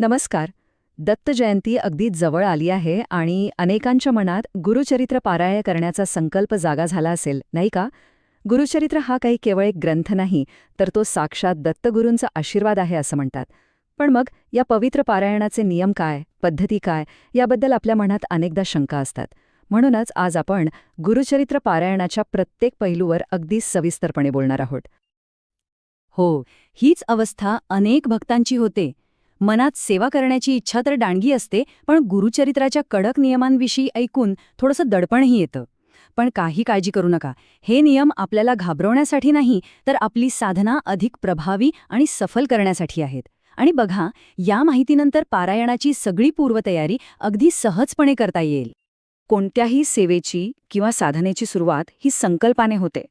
नमस्कार. दत्त जयंती अगदी जवळ आली आहे आणि अनेकांच्या मनात गुरुचरित्र पारायण करण्याचा संकल्प जागा झाला असेल नाही का? गुरुचरित्र हा काही केवळ एक ग्रंथ नाही तर तो साक्षात दत्तगुरूंचा आशीर्वाद आहे असं म्हणतात. पण मग या पवित्र पारायणाचे नियम काय पद्धती काय याबद्दल आपल्या मनात अनेकदा शंका असतात. म्हणूनच आज आपण गुरुचरित्र पारायणाच्या प्रत्येक पैलूवर अगदी सविस्तरपणे बोलणार आहोत. हो हीच अवस्था अनेक भक्तांची होते. मनात सेवा करण्याची इच्छा तर डाणगी असते पण गुरुचरित्राच्या कडक नियमांविषयी ऐकून थोडंसं दडपणही येतं. पण काही काळजी करू नका. हे नियम आपल्याला घाबरवण्यासाठी नाही तर आपली साधना अधिक प्रभावी आणि सफल करण्यासाठी आहेत. आणि बघा या माहितीनंतर पारायणाची सगळी पूर्वतयारी अगदी सहजपणे करता येईल. कोणत्याही सेवेची किंवा साधनेची सुरुवात ही संकल्पाने होते.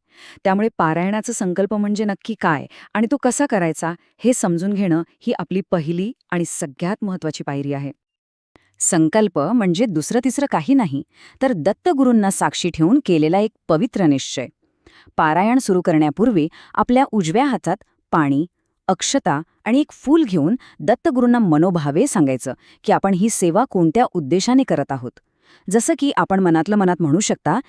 त्यामुळे पारायणाचा संकल्प म्हणजे नक्की काय आणि तो कसा करायचा हे समजून घेणं ही आपली पहिली आणि सगळ्यात महत्वाची पायरी आहे. संकल्प म्हणजे दुसरं तिसरं काही नाही तर दत्तगुरूंना साक्षी ठेवून केलेला एक पवित्र निश्चय. पारायण सुरू करण्यापूर्वी आपल्या उजव्या हातात पाणी अक्षता आणि एक फूल घेऊन दत्तगुरूंना मनोभावे सांगायचं की आपण ही सेवा कोणत्या उद्देशाने करत आहोत. जसं की आपण मनातलं मनात म्हणू शकता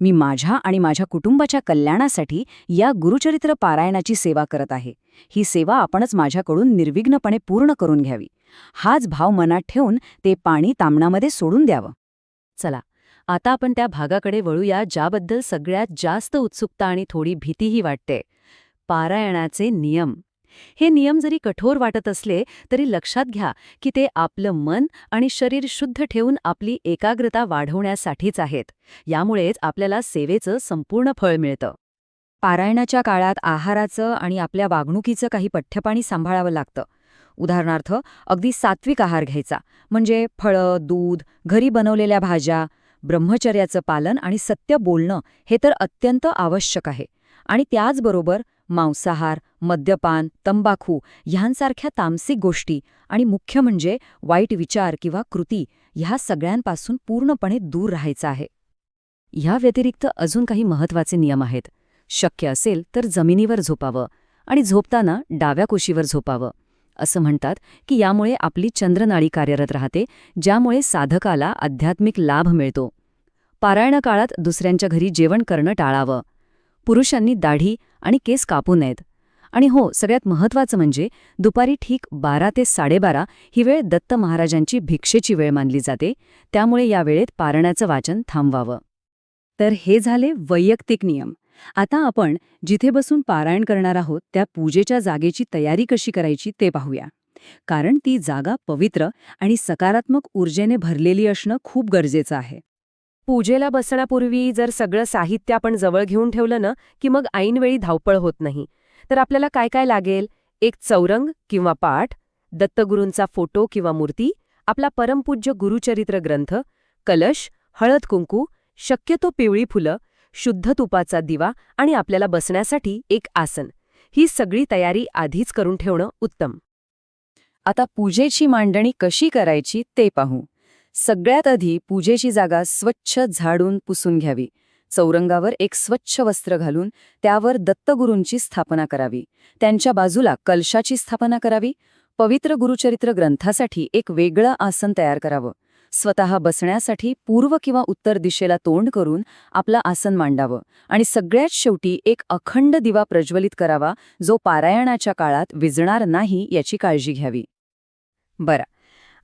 मी माझ्या आणि माझ्या कुटुंबाच्या कल्याणासाठी या गुरुचरित्र पारायणाची सेवा करत आहे. ही सेवा आपणच माझ्याकडून निर्विघ्नपणे पूर्ण करून घ्यावी. हाच भाव मनात ठेवून ते पाणी तामणामध्ये सोडून द्यावं. चला आता आपण त्या भागाकडे वळूया ज्याबद्दल सगळ्यात जास्त उत्सुकता आणि थोडी भीतीही वाटते. पारायणाचे नियम. हे नियम जरी कठोर वाटत असले तरी लक्षात घ्या की ते आपलं मन आणि शरीर शुद्ध ठेवून आपली एकाग्रता वाढवण्यासाठीच आहेत. यामुळेच आपल्याला सेवेचं संपूर्ण फळ मिळतं. पारायणाच्या काळात आहाराचं आणि आपल्या वागणुकीचं काही पठ्यपाणी सांभाळावं लागतं. उदाहरणार्थ अगदी सात्विक आहार घ्यायचा म्हणजे फळं दूध घरी बनवलेल्या भाज्या ब्रह्मचर्याचं पालन आणि सत्य बोलणं हे तर अत्यंत आवश्यक आहे. आणि त्याचबरोबर मांसाहार मद्यपान तंबाखू ह्यांसारख्या तामसिक गोष्टी आणि मुख्य म्हणजे वाईट विचार किंवा कृती ह्या सगळ्यांपासून पूर्णपणे दूर राहायचं आहे. ह्या व्यतिरिक्त अजून काही महत्त्वाचे नियम आहेत. शक्य असेल तर जमिनीवर झोपावं आणि झोपताना डाव्या कुशीवर झोपावं. असं म्हणतात की यामुळे आपली चंद्रनाळी कार्यरत राहते ज्यामुळे साधकाला आध्यात्मिक लाभ मिळतो. पारायण काळात दुसऱ्यांच्या घरी जेवण करणं टाळावं. पुरुषांनी दाढी आणि केस कापू नयेत. आणि हो सगळ्यात महत्वाचं म्हणजे दुपारी ठीक बारा ते साडेबारा ही वेळ दत्त महाराजांची भिक्षेची वेळ मानली जाते त्यामुळे या वेळेत पारण्याचं वाचन थांबवावं. तर हे झाले वैयक्तिक नियम. आता आपण जिथे बसून पारायण करणार आहोत त्या पूजेच्या जागेची तयारी कशी करायची ते पाहूया. कारण ती जागा पवित्र आणि सकारात्मक ऊर्जेने भरलेली असणं खूप गरजेचं आहे. पूजेला बसण्यापूर्वी जर सगळं साहित्य आपण जवळ घेऊन ठेवलं ना की मग ऐनवेळी धावपळ होत नाही. तर आपल्याला काय काय लागेल? एक चौरंग किंवा पाठ दत्तगुरूंचा फोटो किंवा मूर्ती आपला परमपूज्य गुरुचरित्र ग्रंथ कलश हळद कुंकू शक्यतो पिवळी फुलं शुद्ध तुपाचा दिवा आणि आपल्याला बसण्यासाठी एक आसन. ही सगळी तयारी आधीच करून ठेवणं उत्तम. आता पूजेची मांडणी कशी करायची ते पाहू. सगळ्यात आधी पूजेची जागा स्वच्छ झाडून पुसून घ्यावी. चौरंगावर एक स्वच्छ वस्त्र घालून त्यावर दत्तगुरूंची स्थापना करावी. त्यांच्या बाजूला कलशाची स्थापना करावी. पवित्र गुरुचरित्र ग्रंथासाठी एक वेगळं आसन तयार करावं. स्वतः बसण्यासाठी पूर्व किंवा उत्तर दिशेला तोंड करून आपलं आसन मांडावं. आणि सगळ्यात शेवटी एक अखंड दिवा प्रज्वलित करावा जो पारायणाच्या काळात विजणार नाही याची काळजी घ्यावी. बरं.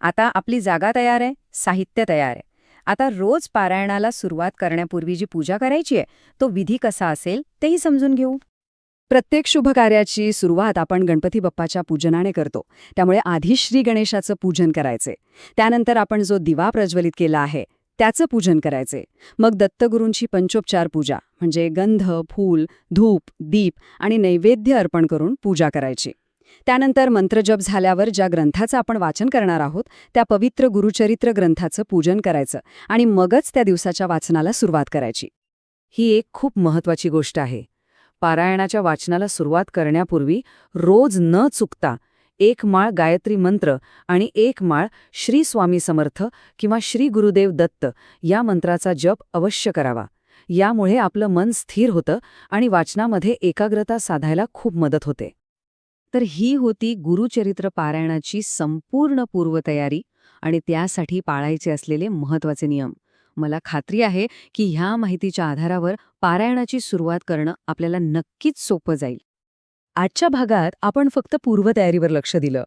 आता आपली जागा तयार आहे साहित्य तयार आहे. आता रोज पारायणाला सुरुवात करण्यापूर्वी जी पूजा करायची आहे तो विधी कसा असेल तेही समजून घेऊ. प्रत्येक शुभकार्याची सुरुवात आपण गणपती बाप्पाच्या पूजनाने करतो. त्यामुळे आधी श्री गणेशाचं पूजन करायचे. त्यानंतर आपण जो दिवा प्रज्वलित केला आहे त्याचं पूजन करायचे. मग दत्तगुरूंची पंचोपचार पूजा म्हणजे गंध फूल धूप दीप आणि नैवेद्य अर्पण करून पूजा करायची. त्यानंतर मंत्रजप झाल्यावर ज्या ग्रंथाचं आपण वाचन करणार आहोत त्या पवित्र गुरुचरित्र ग्रंथाचं पूजन करायचं आणि मगच त्या दिवसाच्या वाचनाला सुरुवात करायची. ही एक खूप महत्वाची गोष्ट आहे. पारायणाच्या वाचनाला सुरुवात करण्यापूर्वी रोज न चुकता एक माळ गायत्री मंत्र आणि एक माळ श्री स्वामी समर्थ किंवा श्री गुरुदेव दत्त या मंत्राचा जप अवश्य करावा. यामुळे आपलं मन स्थिर होतं आणि वाचनामध्ये एकाग्रता साधायला खूप मदत होते. तर ही होती गुरुचरित्र पारायणाची संपूर्ण पूर्वतयारी आणि त्यासाठी पाळायचे असलेले महत्त्वाचे नियम. मला खात्री आहे की ह्या माहितीच्या आधारावर पारायणाची सुरुवात करणं आपल्याला नक्कीच सोपं जाईल. आजच्या भागात आपण फक्त पूर्वतयारीवर लक्ष दिलं.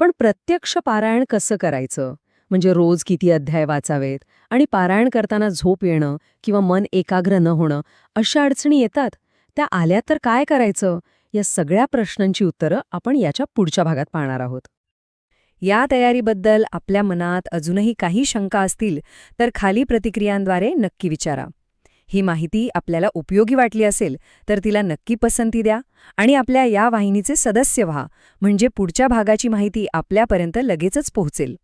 पण प्रत्यक्ष पारायण कसं करायचं? म्हणजे रोज किती अध्याय वाचावेत? आणि पारायण करताना झोप येणं किंवा मन एकाग्र न होणं अशा अडचणी येतात? त्या आल्या तर काय करायचं? या सगळ्या प्रश्नांची उत्तरं आपण याच्या पुढच्या भागात पाहणार आहोत. या तयारीबद्दल आपल्या मनात अजूनही काही शंका असतील तर खाली प्रतिक्रियांद्वारे नक्की विचारा. ही माहिती आपल्याला उपयोगी वाटली असेल तर तिला नक्की पसंती द्या आणि आपल्या या वाहिनीचे सदस्य व्हा म्हणजे पुढच्या भागाची माहिती आपल्यापर्यंत लगेचच पोहोचेल.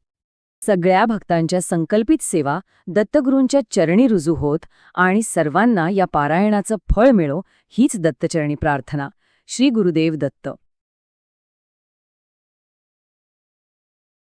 सगळ्या भक्तांच्या संकल्पित सेवा दत्तगुरूंच्या चरणी रुजू होत आणि सर्वांना या पारायणाचं फळ मिळो हीच दत्तचरणी प्रार्थना. श्री गुरुदेव दत्त.